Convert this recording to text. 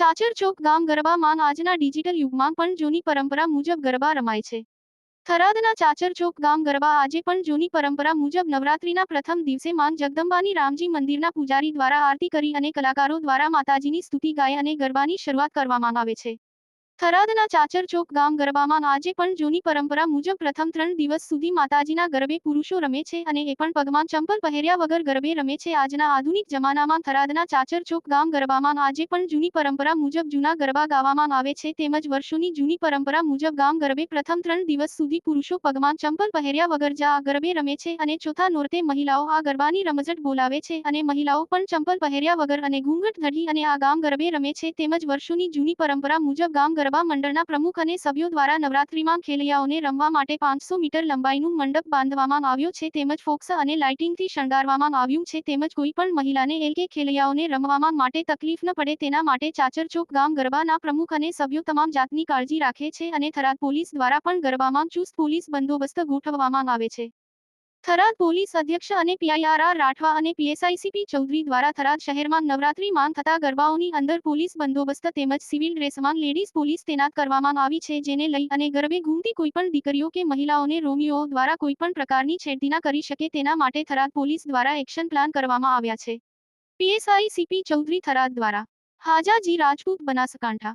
ચાચર ચોક ગામ ગરબા માંગ આજના ડિજિટલ યુગમાં પણ જૂની પરંપરા મુજબ ગરબા રમાય છે. થરાદના ચાચર ચોક ગામ ગરબા આજે પણ જૂની પરંપરા મુજબ નવરાત્રીના પ્રથમ દિવસે માન જગદંબાની રામજી મંદિરના પૂજારી દ્વારા આરતી કરી અને કલાકારો દ્વારા માતાજીની સ્તુતિ ગાય અને ગરબાની શરૂઆત કરવામાં આવે છે. થરાદના ચાચર ચોક ગામ ગરબામાં આજે પણ જૂની પરંપરા મુજબ પ્રથમ ત્રણ દિવસ સુધી માતાજીના ગરબે પુરુષો રમે છે અને એ પણ પગમાં ચંપલ પહેર્યા વગર ગરબે રમે છે. આજના આધુનિક જમાનામાં થરાદના ચાચર ચોક ગામ ગરબામાં આજે પણ જૂની પરંપરા મુજબ જૂના ગરબા ગાવામાં આવે છે. તેમજ વર્ષોની જૂની પરંપરા મુજબ ગામ ગરબે પ્રથમ ત્રણ દિવસ સુધી પુરુષો પગમાં ચંપલ પહેર્યા વગર જ ગરબે રમે છે અને ચોથા નોરતે મહિલાઓ આ ગરબાની રમઝટ બોલાવે છે અને મહિલાઓ પણ ચંપલ પહેર્યા વગર અને ઘૂંઘટ ધરી અને આ ગામ ગરબે રમે છે. તેમજ વર્ષોની જૂની પરંપરા મુજબ ગામ ગરબા મંડળના પ્રમુખ અને સભ્યો દ્વારા નવરાત્રીમાં ખેલૈયાઓને રમવા માટે પાંચસો મીટર લંબાઈનું મંડપ બાંધવામાં આવ્યો છે તેમજ ફોક્સ અને લાઇટિંગથી શણગારવામાં આવ્યું છે તેમજ કોઈ પણ મહિલાને એલ કે ખેલૈયાઓને રમવામાં માટે તકલીફ ન પડે તેના માટે ચાચરચોક ગામ ગરબાના પ્રમુખ અને સભ્યો તમામ જાતની કાળજી રાખે છે અને થરાદ પોલીસ દ્વારા પણ ગરબામાં ચુસ્ત પોલીસ બંદોબસ્ત ગોઠવવામાં આવે છે. થરાદ પોલીસ અધ્યક્ષ અને પીઆઈઆરઆર રાઠવા અને પીએસઆઈસીપી ચૌધરી દ્વારા થરાદ શહેરમાં નવરાત્રી માંગ થતા ગરબાઓની અંદર પોલીસ બંદોબસ્ત તેમજ સિવિલ ડ્રેસમાં લેડીઝ પોલીસ તૈનાત કરવામાં આવી છે, જેને લઈ અને ગરબે ઘૂમતી કોઈપણ દીકરીઓ કે મહિલાઓને રોમિયો દ્વારા કોઈપણ પ્રકારની છેડતી કરી શકે તેના માટે થરાદ પોલીસ દ્વારા એક્શન પ્લાન કરવામાં આવ્યા છે. પીએસઆઈસીપી ચૌધરી થરાદ દ્વારા. હાજાજી રાજપૂત બનાસકાંઠા.